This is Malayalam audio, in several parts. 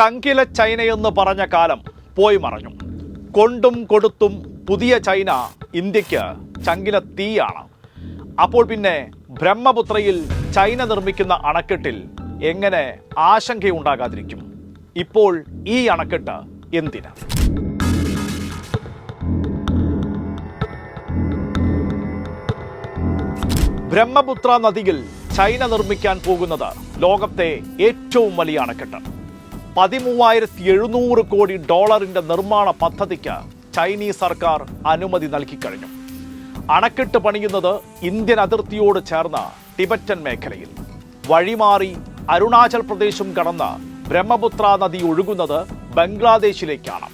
ചങ്കില ചൈനയെന്ന് പറഞ്ഞ കാലം പോയി മറഞ്ഞു. കൊണ്ടും കൊടുത്തും പുതിയ ചൈന ഇന്ത്യയ്ക്ക് ചങ്കില തീയാണ്. അപ്പോൾ പിന്നെ ബ്രഹ്മപുത്രയിൽ ചൈന നിർമ്മിക്കുന്ന അണക്കെട്ടിൽ എങ്ങനെ ആശങ്കയുണ്ടാകാതിരിക്കും? ഇപ്പോൾ ഈ അണക്കെട്ട് എന്തിന്? ബ്രഹ്മപുത്ര നദിയിൽ ചൈന നിർമ്മിക്കാൻ പോകുന്നത് ലോകത്തെ ഏറ്റവും വലിയ അണക്കെട്ട് പതിമൂവായിരത്തി എഴുന്നൂറ് കോടി ഡോളറിന്റെ നിർമ്മാണ പദ്ധതിക്ക് ചൈനീസ് സർക്കാർ അനുമതി നൽകിക്കഴിഞ്ഞു അണക്കെട്ട് പണിയുന്നത് ഇന്ത്യൻ അതിർത്തിയോട് ചേർന്ന ടിബറ്റൻ മേഖലയിൽ. വഴിമാറി അരുണാചൽ പ്രദേശും കടന്ന് ബ്രഹ്മപുത്ര നദി ഒഴുകുന്നത് ബംഗ്ലാദേശിലേക്കാണ്.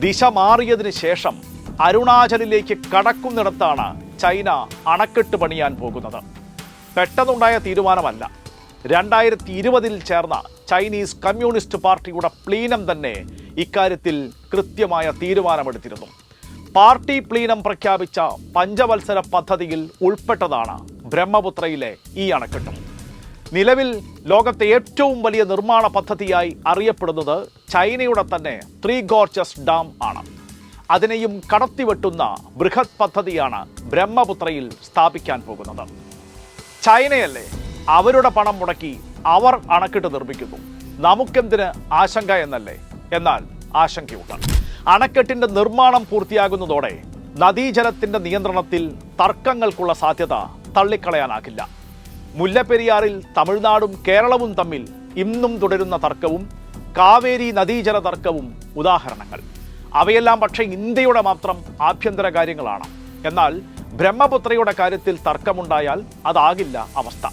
ദിശ മാറിയതിന് ശേഷം അരുണാചലിലേക്ക് കടക്കുന്നിടത്താണ് ചൈന അണക്കെട്ട് പണിയാൻ പോകുന്നത്. പെട്ടെന്നുണ്ടായ തീരുമാനമല്ല. രണ്ടായിരത്തി ഇരുപതിൽ ചേർന്ന ചൈനീസ് കമ്മ്യൂണിസ്റ്റ് പാർട്ടിയുടെ പ്ലീനം തന്നെ ഇക്കാര്യത്തിൽ കൃത്യമായ തീരുമാനമെടുത്തിരുന്നു. പാർട്ടി പ്ലീനം പ്രഖ്യാപിച്ച പഞ്ചവത്സര പദ്ധതിയിൽ ഉൾപ്പെട്ടതാണ് ബ്രഹ്മപുത്രയിലെ ഈ അണക്കെട്ടും. നിലവിൽ ലോകത്തെ ഏറ്റവും വലിയ നിർമ്മാണ പദ്ധതിയായി അറിയപ്പെടുന്നത് ചൈനയുടെ തന്നെ ത്രീ ഗോർജസ് ഡാം ആണ്. അതിനെയും കടത്തിവെട്ടുന്ന ബൃഹത് പദ്ധതിയാണ് ബ്രഹ്മപുത്രയിൽ സ്ഥാപിക്കാൻ പോകുന്നത്. ചൈനയല്ലേ? അവരുടെ പണം മുടക്കി അവർ അണക്കെട്ട് നിർമ്മിക്കുന്നു. നമുക്കെന്തിന് ആശങ്ക എന്നല്ലേ? എന്നാൽ ആശങ്കയുണ്ട്. അണക്കെട്ടിന്റെ നിർമ്മാണം പൂർത്തിയാകുന്നതോടെ നദീജലത്തിന്റെ നിയന്ത്രണത്തിൽ തർക്കങ്ങൾക്കുള്ള സാധ്യത തള്ളിക്കളയാനാകില്ല. മുല്ലപ്പെരിയാറിൽ തമിഴ്നാടും കേരളവും തമ്മിൽ ഇന്നും തുടരുന്ന തർക്കവും കാവേരി നദീജല തർക്കവും ഉദാഹരണങ്ങൾ. അവയെല്ലാം പക്ഷേ ഇന്ത്യയുടെ മാത്രം ആഭ്യന്തര കാര്യങ്ങളാണ്. എന്നാൽ ബ്രഹ്മപുത്രയുടെ കാര്യത്തിൽ തർക്കമുണ്ടായാൽ അതാകില്ല അവസ്ഥ.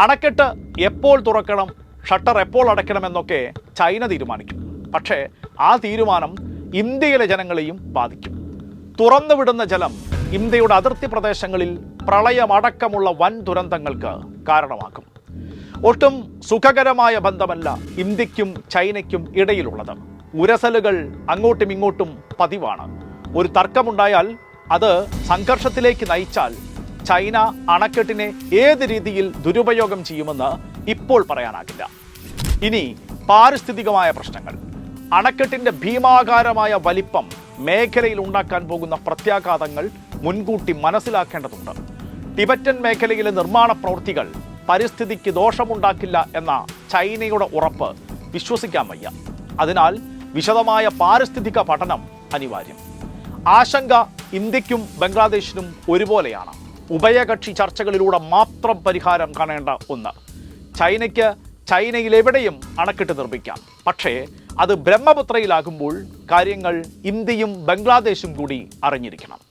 അണക്കെട്ട് എപ്പോൾ തുറക്കണം ഷട്ടർ എപ്പോൾ അടയ്ക്കണമെന്നൊക്കെ ചൈന തീരുമാനിക്കും. പക്ഷേ ആ തീരുമാനം ഇന്ത്യയിലെ ജനങ്ങളെയും ബാധിക്കും. തുറന്നു വിടുന്ന ജലം ഇന്ത്യയുടെ അതിർത്തി പ്രദേശങ്ങളിൽ പ്രളയമടക്കമുള്ള വൻ ദുരന്തങ്ങൾക്ക് കാരണമാക്കും ഒട്ടും സുഖകരമായ ബന്ധമല്ല ഇന്ത്യക്കും ചൈനയ്ക്കും ഇടയിലുള്ളത്. ഉരസലുകൾ അങ്ങോട്ടും ഇങ്ങോട്ടും പതിവാണ്. ഒരു തർക്കമുണ്ടായാൽ അത് സംഘർഷത്തിലേക്ക് നയിച്ചാൽ ചൈന അണക്കെട്ടിനെ ഏത് രീതിയിൽ ദുരുപയോഗം ചെയ്യുമെന്ന് ഇപ്പോൾ പറയാനാകില്ല. ഇനി പാരിസ്ഥിതികമായ പ്രശ്നങ്ങൾ. അണക്കെട്ടിന്റെ ഭീമാകാരമായ വലിപ്പം മേഖലയിൽ ഉണ്ടാക്കാൻ പോകുന്ന പ്രത്യാഘാതങ്ങൾ മുൻകൂട്ടി മനസ്സിലാക്കേണ്ടതുണ്ട്. ടിബറ്റൻ മേഖലയിലെ നിർമ്മാണ പ്രവൃത്തികൾ പരിസ്ഥിതിക്ക് ദോഷമുണ്ടാക്കില്ല എന്ന ചൈനയുടെ ഉറപ്പ് വിശ്വസിക്കാൻ വയ്യ. അതിനാൽ വിശദമായ പാരിസ്ഥിതിക പഠനം അനിവാര്യം. ആശങ്ക ഇന്ത്യക്കും ബംഗ്ലാദേശിനും ഒരുപോലെയാണ്. ഉഭയകക്ഷി ചർച്ചകളിലൂടെ മാത്രം പരിഹാരം കാണേണ്ട ഒന്ന്. ചൈനയ്ക്ക് ചൈനയിൽ എവിടെയും അണക്കെട്ട് നിർമ്മിക്കാം. പക്ഷേ അത് ബ്രഹ്മപുത്രയിലാകുമ്പോൾ കാര്യങ്ങൾ ഇന്ത്യയും ബംഗ്ലാദേശും കൂടി അറിഞ്ഞിരിക്കണം.